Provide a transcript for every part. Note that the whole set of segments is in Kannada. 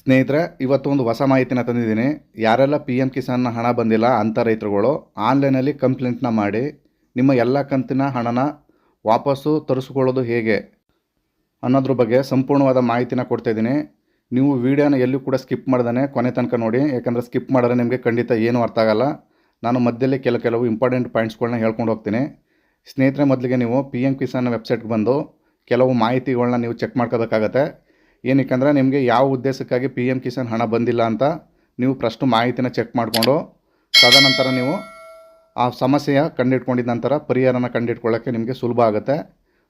ಸ್ನೇಹಿತರೆ ಇವತ್ತು ಒಂದು ಹೊಸ ಮಾಹಿತಿನ ತಂದಿದ್ದೀನಿ. ಯಾರೆಲ್ಲ ಪಿ ಎಂ ಕಿಸಾನ್ನ ಹಣ ಬಂದಿಲ್ಲ ಅಂಥ ರೈತರುಗಳು, ಆನ್ಲೈನಲ್ಲಿ ಕಂಪ್ಲೇಂಟ್ನ ಮಾಡಿ ನಿಮ್ಮ ಎಲ್ಲ ಕಂತಿನ ಹಣನ ವಾಪಸ್ಸು ತರಿಸ್ಕೊಳ್ಳೋದು ಹೇಗೆ ಅನ್ನೋದ್ರ ಬಗ್ಗೆ ಸಂಪೂರ್ಣವಾದ ಮಾಹಿತಿನ ಕೊಡ್ತಾಯಿದ್ದೀನಿ ನೀವು ವಿಡಿಯೋನ ಎಲ್ಲೂ ಕೂಡ ಸ್ಕಿಪ್ ಮಾಡ್ದೇ ಕೊನೆ ತನಕ ನೋಡಿ, ಯಾಕಂದರೆ ಸ್ಕಿಪ್ ಮಾಡಿದ್ರೆ ನಿಮಗೆ ಖಂಡಿತ ಏನೂ ಅರ್ಥ ಆಗಲ್ಲ. ನಾನು ಮಧ್ಯದಲ್ಲಿ ಕೆಲ ಕೆಲವು ಇಂಪಾರ್ಟೆಂಟ್ ಪಾಯಿಂಟ್ಸ್ಗಳನ್ನ ಹೇಳ್ಕೊಂಡು ಹೋಗ್ತೀನಿ. ಸ್ನೇಹಿತರೆ, ಮೊದಲಿಗೆ ನೀವು ಪಿ ಎಂ ಕಿಸಾನ್ ವೆಬ್ಸೈಟ್ಗೆ ಬಂದು ಕೆಲವು ಮಾಹಿತಿಗಳನ್ನ ನೀವು ಚೆಕ್ ಮಾಡ್ಕೋಬೇಕಾಗತ್ತೆ. ಏನಕ್ಕೆ ನಿಮಗೆ ಯಾವ ಉದ್ದೇಶಕ್ಕಾಗಿ ಪಿ ಎಂ ಕಿಸಾನ್ ಹಣ ಬಂದಿಲ್ಲ ಅಂತ ನೀವು ಫಸ್ಟು ಮಾಹಿತಿನ ಚೆಕ್ ಮಾಡಿಕೊಂಡು, ತದನಂತರ ನೀವು ಆ ಸಮಸ್ಯೆಯ ಕಂಡಿಟ್ಕೊಂಡಿದ್ದ ನಂತರ ಪರಿಹಾರನ ಕಂಡಿಟ್ಕೊಳ್ಳೋಕ್ಕೆ ನಿಮಗೆ ಸುಲಭ ಆಗುತ್ತೆ.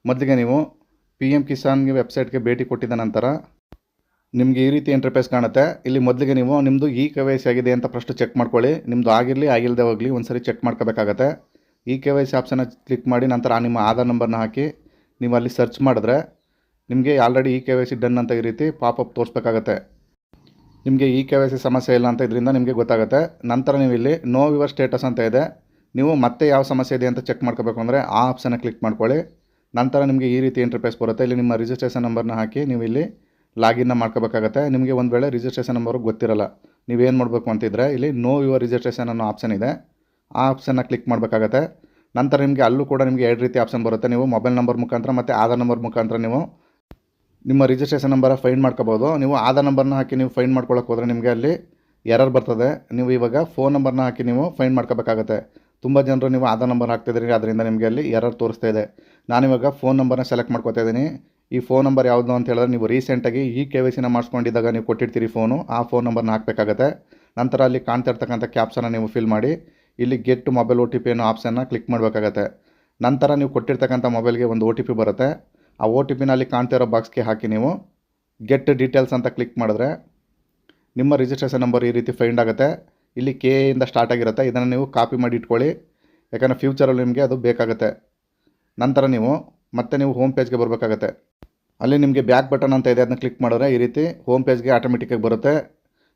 ಮೊದಲಿಗೆ ನೀವು ಪಿ ಎಂ ಕಿಸಾನ್ಗೆ ವೆಬ್ಸೈಟ್ಗೆ ಭೇಟಿ ಕೊಟ್ಟಿದ್ದ ನಂತರ ನಿಮಗೆ ಈ ರೀತಿ ಇಂಟರ್ಫೇಸ್ ಕಾಣುತ್ತೆ. ಇಲ್ಲಿ ಮೊದಲಿಗೆ ನೀವು ನಿಮ್ಮದು ಇ ಕೆ ವೈ ಸಿ ಆಗಿದೆ ಅಂತ ಫಸ್ಟ್ ಚೆಕ್ ಮಾಡ್ಕೊಳ್ಳಿ. ನಿಮ್ಮದು ಆಗಿರಲಿ ಆಗಿಲ್ಲದೆ ಹೋಗಲಿ ಒಂದ್ಸರಿ ಚೆಕ್ ಮಾಡ್ಕೋಬೇಕಾಗತ್ತೆ. ಇ ಕೆ ವೈ ಸಿ ಆಪ್ಷನ್ನ ಕ್ಲಿಕ್ ಮಾಡಿ ನಂತರ ನಿಮ್ಮ ಆಧಾರ್ ನಂಬರ್ನ ಹಾಕಿ ನೀವು ಅಲ್ಲಿ ಸರ್ಚ್ ಮಾಡಿದ್ರೆ ನಿಮಗೆ already E K Y C done ಅಂತ ಈ ರೀತಿ ಪಾಪಪ್ ತೋರಿಸ್ಬೇಕಾಗತ್ತೆ. ನಿಮಗೆ ಇ ಕೆ ವೈ ಸಿ ಸಮಸ್ಯೆ ಇಲ್ಲ ಅಂತ ಇದರಿಂದ ನಿಮಗೆ ಗೊತ್ತಾಗುತ್ತೆ. ನಂತರ ನೀವು ಇಲ್ಲಿ ನೋ ಯುವರ್ ಸ್ಟೇಟಸ್ ಅಂತ ಇದೆ. ನೀವು ಮತ್ತೆ ಯಾವ ಸಮಸ್ಯೆ ಇದೆ ಅಂತ ಚೆಕ್ ಮಾಡ್ಕೋಬೇಕು ಅಂದರೆ ಆ ಆಪ್ಷನ್ನ ಕ್ಲಿಕ್ ಮಾಡ್ಕೊಳ್ಳಿ. ನಂತರ ನಿಮಗೆ ಈ ರೀತಿ ಇಂಟರ್ಫೇಸ್ ಬರುತ್ತೆ. ಇಲ್ಲಿ ನಿಮ್ಮ ರಿಜಿಸ್ಟ್ರೇಷನ್ ನಂಬರ್ನ ಹಾಕಿ ನೀವು ಇಲ್ಲಿ ಲಾಗಿನ್ನ ಮಾಡ್ಕೋಬೇಕಾಗತ್ತೆ. ನಿಮಗೆ ಒಂದು ವೇಳೆ ರಿಜಿಸ್ಟ್ರೇಷನ್ ನಂಬರು ಗೊತ್ತಿರಲ್ಲ ನೀವೇನು ಮಾಡಬೇಕು ಅಂತಿದ್ರೆ ಇಲ್ಲಿ ನೋ ಯುವರ್ ರಿಜಿಸ್ಟ್ರೇಷನ್ ಅನ್ನೋ ಆಪ್ಷನ್ ಇದೆ. ಆ ಆಪ್ಷನ್ನ ಕ್ಲಿಕ್ ಮಾಡಬೇಕಾಗತ್ತೆ. ನಂತರ ನಿಮಗೆ ಅಲ್ಲೂ ಕೂಡ ನಿಮಗೆ ಎರಡು ರೀತಿ ಆಪ್ಷನ್ ಬರುತ್ತೆ. ನೀವು ಮೊಬೈಲ್ ನಂಬರ್ ಮುಖಾಂತರ ಮತ್ತು ಆಧಾರ್ ನಂಬರ್ ಮುಖಾಂತರ ನೀವು ನಿಮ್ಮ ರಿಜಿಸ್ಟ್ರೇಷನ್ ನಂಬರ ಫೈನ್ ಮಾಡ್ಕೋಬೋದು. ನೀವು ಆಧಾರ್ ನಂಬರ್ನ ಹಾಕಿ ನೀವು ಫೈನ್ ಮಾಡ್ಕೊಳ್ಳೋಕೆ ಹೋದರೆ ನಿಮಗೆ ಅಲ್ಲಿ ಎರರ್ ಬರ್ತದೆ. ನೀವು ಇವಾಗ ಫೋನ್ ನಂಬರ್ನ ಹಾಕಿ ನೀವು ಫೈಂಡ್ ಮಾಡ್ಕೋಬೇಕಾಗತ್ತೆ. ತುಂಬ ಜನರು ನೀವು ಆಧಾರ್ ನಂಬರ್ ಹಾಕ್ತಿದ್ದೀರಿ ಅದರಿಂದ ನಿಮಗೆ ಅಲ್ಲಿ ಎರರ್ ತೋರಿಸ್ತಾ ಇದೆ. ನಾನಿವಾಗ ಫೋನ್ ನಂಬರ್ನ ಸೆಲೆಕ್ಟ್ ಮಾಡ್ಕೊತಾ ಇದ್ದೀನಿ. ಈ ಫೋನ್ ನಂಬರ್ ಯಾವುದು ಅಂತ ಹೇಳಿದ್ರೆ ನೀವು ರೀಸೆಂಟಾಗಿ ಈ ಕೆ ವೈ ಸಿನ ಮಾಡಿಸ್ಕೊಂಡಿದ್ದಾಗ ನೀವು ಕೊಟ್ಟಿರ್ತೀರಿ ಫೋನು ಆ ಫೋನ್ ನಂಬರ್ನ ಹಾಕಬೇಕಾಗತ್ತೆ. ನಂತರ ಅಲ್ಲಿ ಕಾಣ್ತಾ ಇರ್ತಕ್ಕಂಥ ಕ್ಯಾಪ್ಸನ್ನು ನೀವು ಫಿಲ್ ಮಾಡಿ, ಇಲ್ಲಿ get mobile O T P ಅನ್ನೋ ಆಪ್ಷನ್ನ ಕ್ಲಿಕ್ ಮಾಡಬೇಕಾಗತ್ತೆ. ನಂತರ ನೀವು ಕೊಟ್ಟಿರ್ತಕ್ಕಂಥ ಮೊಬೈಲ್ಗೆ ಒಂದು ಒ ಟಿ ಪಿ ಬರುತ್ತೆ. ಆ ಒ ಟಿ ಪಿನಲ್ಲಿ ಕಾಣ್ತಾ ಇರೋ ಬಾಕ್ಸ್ಗೆ ಹಾಕಿ ನೀವು ಗೆಟ್ ಡೀಟೇಲ್ಸ್ ಅಂತ ಕ್ಲಿಕ್ ಮಾಡಿದ್ರೆ ನಿಮ್ಮ ರಿಜಿಸ್ಟ್ರೇಷನ್ ನಂಬರ್ ಈ ರೀತಿ ಫೈಂಡ್ ಆಗುತ್ತೆ. ಇಲ್ಲಿ ಕೆ ಇಂದ ಸ್ಟಾರ್ಟ್ ಆಗಿರುತ್ತೆ. ಇದನ್ನು ನೀವು ಕಾಪಿ ಮಾಡಿ ಇಟ್ಕೊಳ್ಳಿ. ಯಾಕಂದರೆ ಫ್ಯೂಚರಲ್ಲಿ ನಿಮಗೆ ಅದು ಬೇಕಾಗುತ್ತೆ. ನಂತರ ನೀವು ಮತ್ತೆ ನೀವು ಹೋಮ್ ಪೇಜ್ಗೆ ಬರಬೇಕಾಗತ್ತೆ. ಅಲ್ಲಿ ನಿಮಗೆ ಬ್ಯಾಕ್ ಬಟನ್ ಅಂತ ಇದೆ, ಅದನ್ನ ಕ್ಲಿಕ್ ಮಾಡಿದ್ರೆ ಈ ರೀತಿ ಹೋಮ್ ಪೇಜ್ಗೆ ಆಟೋಮೆಟಿಕ್ಕಾಗಿ ಬರುತ್ತೆ.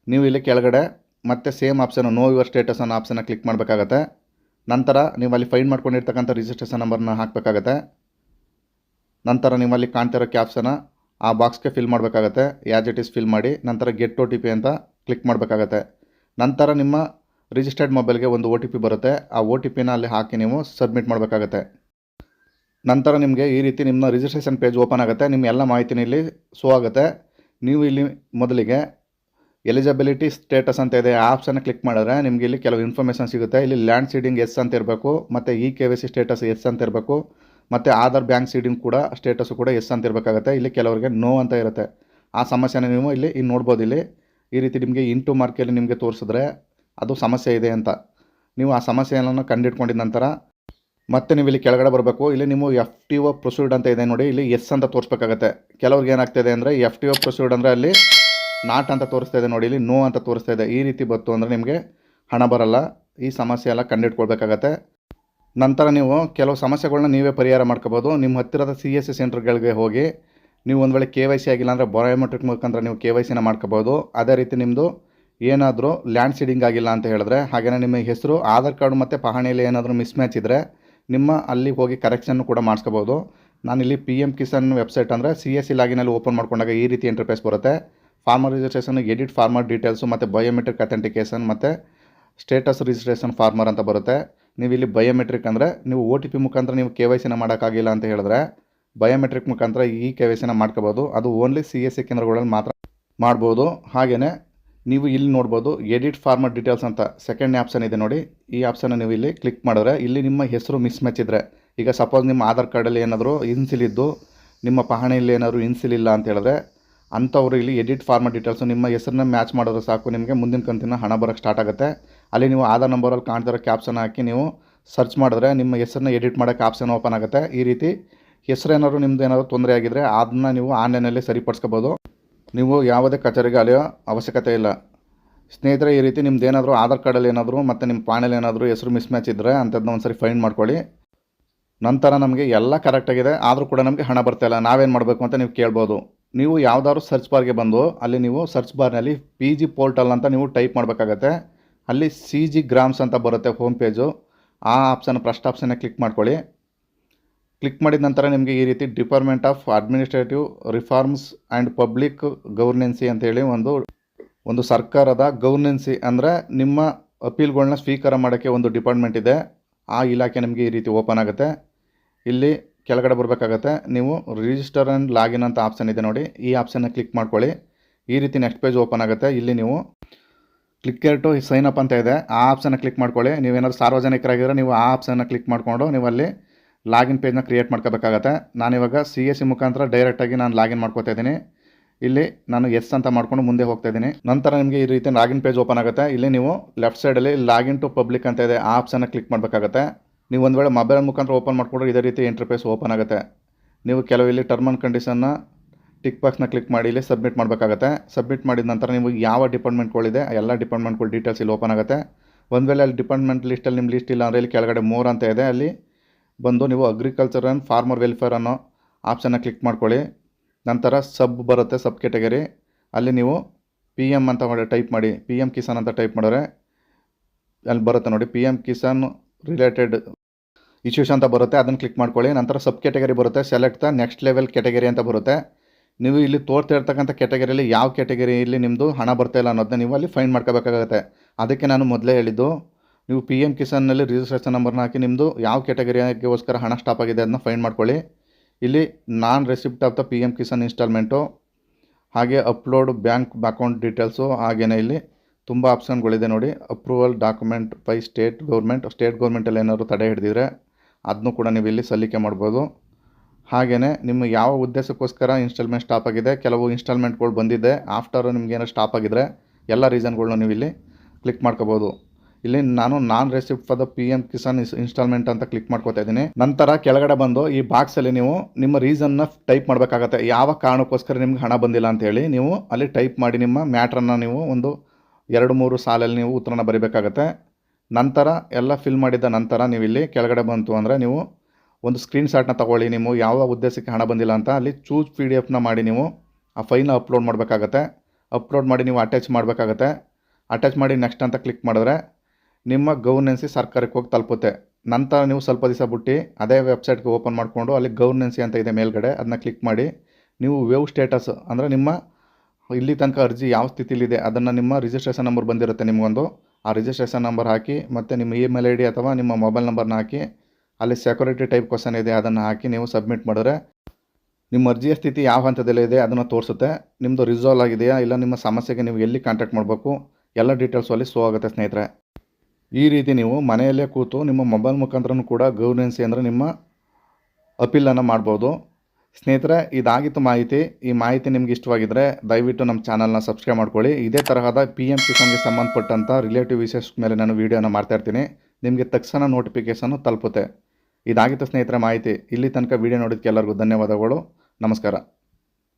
ನೀವು ಇಲ್ಲಿ ಕೆಳಗಡೆ ಮತ್ತೆ same option know your status ಅನ್ನೋ ಆಪ್ಷನ್ನ ಕ್ಲಿಕ್ ಮಾಡಬೇಕಾಗತ್ತೆ. ನಂತರ ನೀವು ಅಲ್ಲಿ ಫೈಂಡ್ ಮಾಡ್ಕೊಂಡಿರ್ತಕ್ಕಂಥ ರಿಜಿಸ್ಟ್ರೇಷನ್ ನಂಬರ್ನ ಹಾಕಬೇಕಾಗತ್ತೆ. ನಂತರ ನಿಮ್ಮಲ್ಲಿ ಕಾಣ್ತಿರೋ ಕ್ಯಾಪ್ಸನ್ನು ಆ ಬಾಕ್ಸ್ಗೆ ಫಿಲ್ ಮಾಡಬೇಕಾಗತ್ತೆ. ಯಾಜ್ ಇಟ್ ಈಸ್ ಫಿಲ್ ಮಾಡಿ, ನಂತರ ಗೆಟ್ ಒ ಟಿ ಪಿ ಅಂತ ಕ್ಲಿಕ್ ಮಾಡಬೇಕಾಗತ್ತೆ. ನಂತರ ನಿಮ್ಮ ರಿಜಿಸ್ಟರ್ಡ್ ಮೊಬೈಲ್ಗೆ ಒಂದು ಒ ಟಿ ಪಿ ಬರುತ್ತೆ. ಆ ಒ ಟಿ ಪಿನ ಅಲ್ಲಿ ಹಾಕಿ ನೀವು ಸಬ್ಮಿಟ್ ಮಾಡಬೇಕಾಗತ್ತೆ. ನಂತರ ನಿಮಗೆ ಈ ರೀತಿ ನಿಮ್ಮ ರಿಜಿಸ್ಟ್ರೇಷನ್ ಪೇಜ್ ಓಪನ್ ಆಗುತ್ತೆ. ನಿಮ್ಮ ಎಲ್ಲ ಮಾಹಿತಿನ ಇಲ್ಲಿ ಶೋ ಆಗುತ್ತೆ. ನೀವು ಇಲ್ಲಿ ಮೊದಲಿಗೆ ಎಲಿಜಿಬಿಲಿಟಿ ಸ್ಟೇಟಸ್ ಅಂತ ಇದೆ ಆಪ್ಸನ್ನು ಕ್ಲಿಕ್ ಮಾಡಿದ್ರೆ ನಿಮಗೆ ಇಲ್ಲಿ ಕೆಲವು ಇನ್ಫಾರ್ಮೇಷನ್ ಸಿಗುತ್ತೆ. ಇಲ್ಲಿ ಲ್ಯಾಂಡ್ ಸೀಡಿಂಗ್ ಎಸ್ ಅಂತ ಇರಬೇಕು, ಮತ್ತು E K V C status yes ಅಂತ ಇರಬೇಕು. ಮತ್ತು ಆಧಾರ್ ಬ್ಯಾಂಕ್ ಸೀಡಿಂಗ್ ಕೂಡ ಸ್ಟೇಟಸ್ಸು ಕೂಡ ಎಸ್ ಅಂತ ಇರಬೇಕಾಗತ್ತೆ. ಇಲ್ಲಿ ಕೆಲವರಿಗೆ ನೋ ಅಂತ ಇರುತ್ತೆ. ಆ ಸಮಸ್ಯೆನ ನೀವು ಇಲ್ಲಿ ಇಲ್ಲಿ ನೋಡ್ಬೋದು ಇಲ್ಲಿ. ಈ ರೀತಿ ನಿಮಗೆ ಇಂಟು ಮಾರ್ಕಲ್ಲಿ ನಿಮಗೆ ತೋರಿಸಿದ್ರೆ ಅದು ಸಮಸ್ಯೆ ಇದೆ ಅಂತ. ನೀವು ಆ ಸಮಸ್ಯೆಯನ್ನು ಕಂಡಿಟ್ಕೊಂಡಿದ್ದ ನಂತರ ಮತ್ತೆ ನೀವು ಇಲ್ಲಿ ಕೆಳಗಡೆ ಬರಬೇಕು. ಇಲ್ಲಿ ನೀವು ಎಫ್ ಟಿ ಒ ಪ್ರೊಸೀಡ್ ಅಂತ ಇದೆ ನೋಡಿ, ಇಲ್ಲಿ ಎಸ್ ಅಂತ ತೋರಿಸ್ಬೇಕಾಗತ್ತೆ. ಕೆಲವ್ರಿಗೆ ಏನಾಗ್ತಿದೆ ಅಂದರೆ ಎಫ್ ಟಿ ಒ ಪ್ರೊಸೀಡ್ ಅಂದರೆ ಅಲ್ಲಿ ನಾಟ್ ಅಂತ ತೋರಿಸ್ತಾ ಇದೆ ನೋಡಿ, ಇಲ್ಲಿ ನೋ ಅಂತ ತೋರಿಸ್ತಾ ಇದೆ. ಈ ರೀತಿ ಬಂತು ಅಂದರೆ ನಿಮಗೆ ಹಣ ಬರಲ್ಲ. ಈ ಸಮಸ್ಯೆ ಎಲ್ಲ ಕಂಡಿಡ್ಕೊಳ್ಬೇಕಾಗತ್ತೆ ನಂತರ ನೀವು ಕೆಲವು ಸಮಸ್ಯೆಗಳನ್ನ ನೀವೇ ಪರಿಹಾರ ಮಾಡ್ಕೋಬೋದು. ನಿಮ್ಮ ಹತ್ತಿರದ ಸಿ ಎಸ್ ಸಿ ಸೆಂಟರ್ಗಳಿಗೆ ಹೋಗಿ ನೀವು ಒಂದು ವೇಳೆ ಕೆ ವೈ ಸಿ ಆಗಿಲ್ಲ ಅಂದರೆ ಬಯೋಮೆಟ್ರಿಕ್ ಮುಖಾಂತರ ನೀವು ಕೆ ವೈ ಸಿನ ಮಾಡ್ಕೋಬೋದು. ಅದೇ ರೀತಿ ನಿಮ್ಮದು ಏನಾದರೂ ಲ್ಯಾಂಡ್ ಸೀಡಿಂಗ್ ಆಗಿಲ್ಲ ಅಂತ ಹೇಳಿದ್ರೆ ಹಾಗೆಯೇ ನಿಮ್ಮ ಹೆಸರು, ಆಧಾರ್ ಕಾರ್ಡ್ ಮತ್ತು ಪಹಣಿಯಲ್ಲಿ ಏನಾದರೂ ಮಿಸ್ ಮ್ಯಾಚ್ ಇದ್ದರೆ ನಿಮ್ಮ ಅಲ್ಲಿಗೆ ಹೋಗಿ ಕರೆಕ್ಷನ್ನು ಕೂಡ ಮಾಡಿಸ್ಕೋಬೋದು. ನಾನಿಲ್ಲಿ ಪಿ ಎಂ ಕಿಸಾನ್ ವೆಬ್ಸೈಟ್ ಅಂದರೆ ಸಿ ಎಸ್ ಸಿ ಲಾಗಿನಲ್ಲಿ ಓಪನ್ ಮಾಡ್ಕೊಂಡಾಗ ಈ ರೀತಿ ಇಂಟರ್ಫೇಸ್ ಬರುತ್ತೆ. Farmer registration, edit farmer details ಮತ್ತು ಬಯೋಮೆಟ್ರಿಕ್ ಅಥೆಂಟಿಕೇಷನ್ ಮತ್ತು ಸ್ಟೇಟಸ್ ರಿಜಿಸ್ಟ್ರೇಷನ್ ಫಾರ್ಮರ್ ಅಂತ ಬರುತ್ತೆ. ನೀವು ಇಲ್ಲಿ ಬಯೋಮೆಟ್ರಿಕ್ ಅಂದರೆ ನೀವು ಒ ಟಿ ಪಿ ಮುಖಾಂತರ ನೀವು ಕೆ ವೈ ಸಿನ ಮಾಡೋಕ್ಕಾಗಿಲ್ಲ ಅಂತ ಹೇಳಿದ್ರೆ ಬಯೋಮೆಟ್ರಿಕ್ ಮುಖಾಂತರ ಈ ಕೆ ವೈ ಸಿನ ಮಾಡ್ಕೋಬೋದು. ಅದು ಓನ್ಲಿ ಸಿ ಎಸ್ ಸಿ ಕೇಂದ್ರಗಳಲ್ಲಿ ಮಾತ್ರ ಮಾಡ್ಬೋದು. ಹಾಗೆಯೇ ನೀವು ಇಲ್ಲಿ ನೋಡ್ಬೋದು ಎಡಿಟ್ ಫಾರ್ಮರ್ ಡೀಟೇಲ್ಸ್ ಅಂತ ಸೆಕೆಂಡ್ ಆಪ್ಷನ್ ಇದೆ ನೋಡಿ. ಈ ಆಪ್ಷನ್ನ ನೀವು ಇಲ್ಲಿ ಕ್ಲಿಕ್ ಮಾಡಿದ್ರೆ ಇಲ್ಲಿ ನಿಮ್ಮ ಹೆಸರು ಮಿಸ್ ಮ್ಯಾಚ್ ಇದ್ದರೆ ಈಗ ಸಪೋಸ್ ನಿಮ್ಮ ಆಧಾರ್ ಕಾರ್ಡಲ್ಲಿ ಏನಾದರೂ ಇನ್ಸಿಲಿದ್ದು ನಿಮ್ಮ ಪಹಣಿಯಲ್ಲಿ ಏನಾದರೂ ಇನ್ಸಿಲ್ ಇಲ್ಲ ಅಂತ ಹೇಳಿದ್ರೆ, ಅಂಥವ್ರು ಇಲ್ಲಿ ಎಡಿಟ್ ಫಾರ್ಮರ್ ಡೀಟೇಲ್ಸು ನಿಮ್ಮ ಹೆಸರನ್ನ ಮ್ಯಾಚ್ ಮಾಡಿದ್ರೆ ಸಾಕು. ನಿಮಗೆ ಮುಂದಿನ ಕಂತಿನ ಹಣ ಬರೋಕ್ಕೆ ಸ್ಟಾರ್ಟ್ ಆಗುತ್ತೆ. ಅಲ್ಲಿ ನೀವು ಆಧಾರ್ ನಂಬರಲ್ಲಿ ಕಾಣ್ತಿರೋ ಕ್ಯಾಪ್ಷನ್ ಹಾಕಿ ನೀವು ಸರ್ಚ್ ಮಾಡಿದ್ರೆ ನಿಮ್ಮ ಹೆಸರನ್ನ ಎಡಿಟ್ ಮಾಡೋಕೆ ಆಪ್ಷನ್ ಓಪನ್ ಆಗುತ್ತೆ. ಈ ರೀತಿ ಹೆಸರು ಏನಾದ್ರು ನಿಮ್ಮದು ಏನಾದರೂ ತೊಂದರೆ ಆಗಿದ್ದರೆ ಅದನ್ನ ನೀವು ಆನ್ಲೈನಲ್ಲಿ ಸರಿಪಡಿಸ್ಕೋಬೋದು. ನೀವು ಯಾವುದೇ ಕಚೇರಿಗೆ ಅಲೆಯೋ ಅವಶ್ಯಕತೆ ಇಲ್ಲ. ಸ್ನೇಹಿತರೆ, ಈ ರೀತಿ ನಿಮ್ದು ಏನಾದರೂ ಆಧಾರ್ ಕಾರ್ಡಲ್ಲಿ ಏನಾದರೂ ಮತ್ತು ನಿಮ್ಮ ಪಾಣಲ್ಲಿ ಏನಾದರೂ ಹೆಸರು ಮಿಸ್ ಮ್ಯಾಚ್ ಇದ್ದರೆ ಅಂಥದ್ದನ್ನ ಒಂದು ಸರಿ ಫೈಂಡ್ ಮಾಡ್ಕೊಳ್ಳಿ. ನಂತರ ನಮಗೆ ಎಲ್ಲ ಕರೆಕ್ಟಾಗಿದೆ ಆದರೂ ಕೂಡ ನಮಗೆ ಹಣ ಬರ್ತಾಯಿಲ್ಲ ನಾವೇನು ಮಾಡಬೇಕು ಅಂತ ನೀವು ಕೇಳ್ಬೋದು. ನೀವು ಯಾವುದಾದ್ರು ಸರ್ಚ್ ಬಾರ್ಗೆ ಬಂದು ಅಲ್ಲಿ ನೀವು ಸರ್ಚ್ ಬಾರ್ನಲ್ಲಿ ಪಿ ಜಿ ಪೋರ್ಟಲ್ ಅಂತ ನೀವು ಟೈಪ್ ಮಾಡಬೇಕಾಗತ್ತೆ. ಅಲ್ಲಿ ಸಿ ಜಿ ಗ್ರಾಮ್ಸ್ ಅಂತ ಬರುತ್ತೆ ಹೋಮ್ ಪೇಜು ಆ ಆಪ್ಷನ್ ಫಸ್ಟ್ ಆಪ್ಷನ್ನ ಕ್ಲಿಕ್ ಮಾಡ್ಕೊಳ್ಳಿ. ಕ್ಲಿಕ್ ಮಾಡಿದ ನಂತರ ನಿಮಗೆ ಈ ರೀತಿ department of administrative reforms and public governance ಅಂತೇಳಿ ಒಂದು ಒಂದು ಸರ್ಕಾರದ ಗೌರ್ನೆನ್ಸಿ ಅಂದರೆ ನಿಮ್ಮ ಅಪೀಲ್ಗಳನ್ನ ಸ್ವೀಕಾರ ಮಾಡೋಕ್ಕೆ ಒಂದು ಡಿಪಾರ್ಟ್ಮೆಂಟ್ ಇದೆ. ಆ ಇಲಾಖೆ ನಿಮಗೆ ಈ ರೀತಿ ಓಪನ್ ಆಗುತ್ತೆ. ಇಲ್ಲಿ ಕೆಳಗಡೆ ಬರಬೇಕಾಗತ್ತೆ. ನೀವು ರಿಜಿಸ್ಟರ್ ಆ್ಯಂಡ್ ಲಾಗಿನ್ ಅಂತ ಆಪ್ಷನ್ ಇದೆ ನೋಡಿ. ಈ ಆಪ್ಷನ್ನ ಕ್ಲಿಕ್ ಮಾಡ್ಕೊಳ್ಳಿ. ಈ ರೀತಿ ನೆಕ್ಸ್ಟ್ ಪೇಜ್ ಓಪನ್ ಆಗುತ್ತೆ. ಇಲ್ಲಿ ನೀವು ಕ್ಲಿಕ್ಕರ್ ಟು ಸೈನ್ ಅಪ್ ಅಂತ ಇದೆ. ಆ ಆಪ್ಷನ್ನ ಕ್ಲಿಕ್ ಮಾಡ್ಕೊಳ್ಳಿ. ನೀವೇನಾದ್ರು ಸಾರ್ವಜನಿಕರಾಗಿದ್ದರೆ ನೀವು ಆ ಆಪ್ಷನ್ನ ಕ್ಲಿಕ್ ಮಾಡಿಕೊಂಡು ನೀವು ಅಲ್ಲಿ ಲಾಗಿನ್ ಪೇಜ್ನ ಕ್ರಿಯೇಟ್ ಮಾಡ್ಕೋಬೇಕಾಗತ್ತೆ. ನಾನಿವಾಗ ಸಿ ಎಸ್ ಸಿ ಮುಖಾಂತರ ಡೈರೆಕ್ಟಾಗಿ ನಾನು ಲಾಗಿನ್ ಮಾಡ್ಕೋತಾ ಇದ್ದೀನಿ. ಇಲ್ಲಿ ನಾನು ಎಸ್ ಅಂತ ಮಾಡ್ಕೊಂಡು ಮುಂದೆ ಹೋಗ್ತಾ ಇದ್ದೀನಿ. ನಂತರ ನಿಮಗೆ ಈ ರೀತಿ ಲಾಗಿನ್ ಪೇಜ್ ಓಪನ್ ಆಗುತ್ತೆ. ಇಲ್ಲಿ ನೀವು ಲೆಫ್ಟ್ ಸೈಡಲ್ಲಿ ಲಾಗಿನ್ ಟು ಪಬ್ಲಿಕ್ ಅಂತ ಇದೆ. ಆ ಆಪ್ಷನ್ನ ಕ್ಲಿಕ್ ಮಾಡಬೇಕಾಗತ್ತೆ. ನೀವು ಒಂದು ವೇಳೆ ಮೊಬೈಲ್ ಮುಖಾಂತರ ಓಪನ್ ಮಾಡಿಕೊಂಡ್ರೆ ಇದೇ ರೀತಿ ಇಂಟರ್ಫೇಸ್ ಓಪನ್ ಆಗುತ್ತೆ. ನೀವು ಕೆಲವು ಇಲ್ಲಿ ಟರ್ಮ್ ಆ್ಯಂಡ್ ಕಂಡೀಷನ್ನ ಟಿಕ್ ಬಾಕ್ಸ್ನ ಕ್ಲಿಕ್ ಮಾಡಿ ಇಲ್ಲಿ ಸಬ್ಮಿಟ್ ಮಾಡಬೇಕಾಗತ್ತೆ. ಸಬ್ಮಿಟ್ ಮಾಡಿದ ನಂತರ ನೀವು ಯಾವ ಡಿಪಾರ್ಟ್ಮೆಂಟ್ಗಳಿದೆ ಎಲ್ಲ ಡಿಪಾರ್ಟ್ಮೆಂಟ್ಗಳು ಡೀಟೇಲ್ಸ್ ಇಲ್ಲಿ ಓಪನ್ ಆಗುತ್ತೆ. ಒಂದು ವೇಳೆ ಅಲ್ಲಿ ಡಿಪಾರ್ಟ್ಮೆಂಟ್ ಲಿಸ್ಟಲ್ಲಿ ನಿಮ್ಮ ಲಿಸ್ಟ್ ಇಲ್ಲ ಅಂದರೆ ಇಲ್ಲಿ ಕೆಳಗಡೆ ಮೋರ್ ಅಂತ ಇದೆ. ಅಲ್ಲಿ ಬಂದು ನೀವು ಅಗ್ರಿಕಲ್ಚರ್ ಆ್ಯಂಡ್ ಫಾರ್ಮರ್ ವೆಲ್ಫೇರ್ ಅನ್ನೋ ಆಪ್ಷನ್ನ ಕ್ಲಿಕ್ ಮಾಡ್ಕೊಳ್ಳಿ. ನಂತರ ಸಬ್ ಬರುತ್ತೆ ಸಬ್ ಕೆಟಗರಿ ಅಲ್ಲಿ ನೀವು ಪಿ ಎಂ ಅಂತ ಮಾಡಿ ಟೈಪ್ ಮಾಡಿ. ಪಿ ಎಂ ಕಿಸಾನ್ ಅಂತ ಟೈಪ್ ಮಾಡಿದ್ರೆ ಅಲ್ಲಿ ಬರುತ್ತೆ ನೋಡಿ. P M Kisan related issues ಅಂತ ಬರುತ್ತೆ, ಅದನ್ನು ಕ್ಲಿಕ್ ಮಾಡ್ಕೊಳ್ಳಿ. ನಂತರ ಸಬ್ ಕೆಟಗರಿ ಬರುತ್ತೆ select the next level category ಅಂತ ಬರುತ್ತೆ. ನೀವು ಇಲ್ಲಿ ತೋರ್ತಾ ಇರ್ತಕ್ಕಂಥ ಕ್ಯಾಟಗರಿಯಲ್ಲಿ ಯಾವ ಕ್ಯಾಟಗರಿಯಲ್ಲಿ ನಿಮ್ಮದು ಹಣ ಬರ್ತಾ ಇಲ್ಲ ಅನ್ನೋದನ್ನ ನೀವು ಅಲ್ಲಿ ಫೈಂಡ್ ಮಾಡ್ಕೋಬೇಕಾಗತ್ತೆ. ಅದಕ್ಕೆ ನಾನು ಮೊದಲೇ ಹೇಳಿದ್ದು, ನೀವು ಪಿ ಎಂ ಕಿಸಾನ್ನಲ್ಲಿ ರಿಜಿಸ್ಟ್ರೇಷನ್ ನಂಬರ್ನ ಹಾಕಿ ನಿಮ್ಮದು ಯಾವ ಕ್ಯಾಟಗರಿಗೋಸ್ಕರ ಹಣ ಸ್ಟಾಪ್ ಆಗಿದೆ ಅದನ್ನ ಫೈಂಡ್ ಮಾಡ್ಕೊಳ್ಳಿ. ಇಲ್ಲಿ non receipt of the P M Kisan installment ಹಾಗೆ ಅಪ್ಲೋಡ್ ಬ್ಯಾಂಕ್ ಅಕೌಂಟ್ ಡೀಟೇಲ್ಸು ಹಾಗೆಯೇ ಇಲ್ಲಿ ತುಂಬ ಆಪ್ಷನ್ಗಳಿದೆ ನೋಡಿ. Approval document by state government state ಗೌರ್ಮೆಂಟಲ್ಲಿ ಏನಾದರೂ ತಡೆ ಹಿಡಿದಿದ್ರೆ ಅದನ್ನು ಕೂಡ ನೀವು ಇಲ್ಲಿ ಸಲ್ಲಿಕೆ ಮಾಡ್ಬೋದು. ಹಾಗೆಯೇ ನಿಮ್ಮ ಯಾವ ಉದ್ದೇಶಕ್ಕೋಸ್ಕರ ಇನ್ಸ್ಟಾಲ್ಮೆಂಟ್ ಸ್ಟಾಪ್ ಆಗಿದೆ, ಕೆಲವು ಇನ್ಸ್ಟಾಲ್ಮೆಂಟ್ಗಳು ಬಂದಿದೆ ಆಫ್ಟರು ಏನೋ ಸ್ಟಾಪ್ ಆಗಿದ್ರೆ ಎಲ್ಲ ರೀಸನ್ಗಳನ್ನ ನೀವು ಇಲ್ಲಿ ಕ್ಲಿಕ್ ಮಾಡ್ಕೋಬೋದು. ಇಲ್ಲಿ ನಾನು non receipt for the P M Kisan is instalment ಅಂತ ಕ್ಲಿಕ್ ಮಾಡ್ಕೋತಾ ಇದ್ದೀನಿ. ನಂತರ ಕೆಳಗಡೆ ಬಂದು ಈ ಬಾಕ್ಸಲ್ಲಿ ನೀವು ನಿಮ್ಮ ರೀಸನ್ನ ಟೈಪ್ ಮಾಡಬೇಕಾಗತ್ತೆ. ಯಾವ ಕಾರಣಕ್ಕೋಸ್ಕರ ನಿಮ್ಗೆ ಹಣ ಬಂದಿಲ್ಲ ಅಂತ ಹೇಳಿ ನೀವು ಅಲ್ಲಿ ಟೈಪ್ ಮಾಡಿ ನಿಮ್ಮ ಮ್ಯಾಟ್ರನ್ನು ನೀವು ಒಂದು ಎರಡು ಮೂರು ಸಾಲಲ್ಲಿ ನೀವು ಉತ್ತರನ ಬರೀಬೇಕಾಗತ್ತೆ. ನಂತರ ಎಲ್ಲ ಫಿಲ್ ಮಾಡಿದ ನಂತರ ನೀವು ಇಲ್ಲಿ ಕೆಳಗಡೆ ಬಂತು ಅಂದರೆ ನೀವು ಒಂದು ಸ್ಕ್ರೀನ್ ಶಾಟ್ನ ತಗೊಳ್ಳಿ ನೀವು, ಯಾವ ಉದ್ದೇಶಕ್ಕೆ ಹಣ ಬಂದಿಲ್ಲ ಅಂತ, ಅಲ್ಲಿ ಚೂಸ್ ಪಿ ಡಿ ಎಫ್ನ ಮಾಡಿ ನೀವು, ಆ ಫೈಲ್ನ ಅಪ್ಲೋಡ್ ಮಾಡಬೇಕಾಗತ್ತೆ. ಅಪ್ಲೋಡ್ ಮಾಡಿ ನೀವು ಅಟ್ಯಾಚ್ ಮಾಡಬೇಕಾಗತ್ತೆ. ಅಟ್ಯಾಚ್ ಮಾಡಿ ನೆಕ್ಸ್ಟ್ ಅಂತ ಕ್ಲಿಕ್ ಮಾಡಿದ್ರೆ, ನಿಮ್ಮ ಗೌರ್ನೆನ್ಸಿ ಸರ್ಕಾರಕ್ಕೆ ಹೋಗಿ ತಲುಪುತ್ತೆ. ನಂತರ ನೀವು ಸ್ವಲ್ಪ ದಿವಸ ಬಿಟ್ಟು ಅದೇ ವೆಬ್ಸೈಟ್ಗೆ ಓಪನ್ ಮಾಡಿಕೊಂಡು, ಅಲ್ಲಿ ಗೌರ್ನೆನ್ಸಿ ಅಂತ ಇದೆ ಮೇಲ್ಗಡೆ ಅದನ್ನ ಕ್ಲಿಕ್ ಮಾಡಿ, ನೀವು ವೇವ್ ಸ್ಟೇಟಸ್ ಅಂದರೆ ನಿಮ್ಮ ಇಲ್ಲಿ ತನಕ ಅರ್ಜಿ ಯಾವ ಸ್ಥಿತಿಲಿದೆ, ಅದನ್ನು ನಿಮ್ಮ ರಿಜಿಸ್ಟ್ರೇಷನ್ ನಂಬರ್ ಬಂದಿರುತ್ತೆ ನಿಮಗೊಂದು. ಆ ರಿಜಿಸ್ಟ್ರೇಷನ್ ನಂಬರ್ ಹಾಕಿ, ಮತ್ತು ನಿಮ್ಮ ಇಮೇಲ್ ಐ ಡಿ ಅಥವಾ ನಿಮ್ಮ ಮೊಬೈಲ್ ನಂಬರ್ನ ಹಾಕಿ ಅಲ್ಲಿ ಸೆಕ್ಯೂರಿಟಿ ಟೈಪ್ ಕ್ವಶನ್ ಇದೆ, ಅದನ್ನು ಹಾಕಿ ನೀವು ಸಬ್ಮಿಟ್ ಮಾಡಿದ್ರೆ ನಿಮ್ಮ ಅರ್ಜಿಯ ಸ್ಥಿತಿ ಯಾವ ಹಂತದಲ್ಲಿ ಇದೆ ಅದನ್ನು ತೋರಿಸುತ್ತೆ. ನಿಮ್ಮದು ರಿಸಾಲ್ವ್ ಆಗಿದೆಯಾ? ಇಲ್ಲ ನಿಮ್ಮ ಸಮಸ್ಯೆಗೆ ನೀವು ಎಲ್ಲಿ ಕಾಂಟ್ಯಾಕ್ಟ್ ಮಾಡಬೇಕು? ಎಲ್ಲ ಡೀಟೇಲ್ಸು ಅಲ್ಲಿ ಸೋ ಆಗುತ್ತೆ ಸ್ನೇಹಿತರೆ. ಈ ರೀತಿ ನೀವು ಮನೆಯಲ್ಲೇ ಕೂತು ನಿಮ್ಮ ಮೊಬೈಲ್ ಮುಖಾಂತರನೂ ಕೂಡ ಗೌರ್ನೆನ್ಸಿ ಅಂದರೆ ನಿಮ್ಮ ಅಪೀಲನ್ನು ಮಾಡ್ಬೋದು. ಸ್ನೇಹಿತರೆ, ಇದಾಗಿತ್ತು ಮಾಹಿತಿ. ಈ ಮಾಹಿತಿ ನಿಮ್ಗೆ ಇಷ್ಟವಾಗಿದ್ದರೆ ದಯವಿಟ್ಟು ನಮ್ಮ ಚಾನಲ್ನ ಸಬ್ಸ್ಕ್ರೈಬ್ ಮಾಡ್ಕೊಳ್ಳಿ. ಇದೇ ತರಹದ ಪಿ ಎಂ ಕಿಸಾನ್ಗೆ ಸಂಬಂಧಪಟ್ಟಂಥ ರಿಲೇಟಿವ್ ವಿಷಯಸ್ ಮೇಲೆ ನಾನು ವೀಡಿಯೋನ ಮಾಡ್ತಾ ಇರ್ತೀನಿ. ನಿಮಗೆ ತಕ್ಷಣ ನೋಟಿಫಿಕೇಷನ್ನು ತಲುಪುತ್ತೆ. ಇದಾಗಿತ್ತು ಸ್ನೇಹಿತರೆ ಮಾಹಿತಿ. ಇಲ್ಲಿ ತನಕ ವಿಡಿಯೋ ನೋಡೋದಕ್ಕೆ ಎಲ್ಲರಿಗೂ ಧನ್ಯವಾದಗಳು. ನಮಸ್ಕಾರ.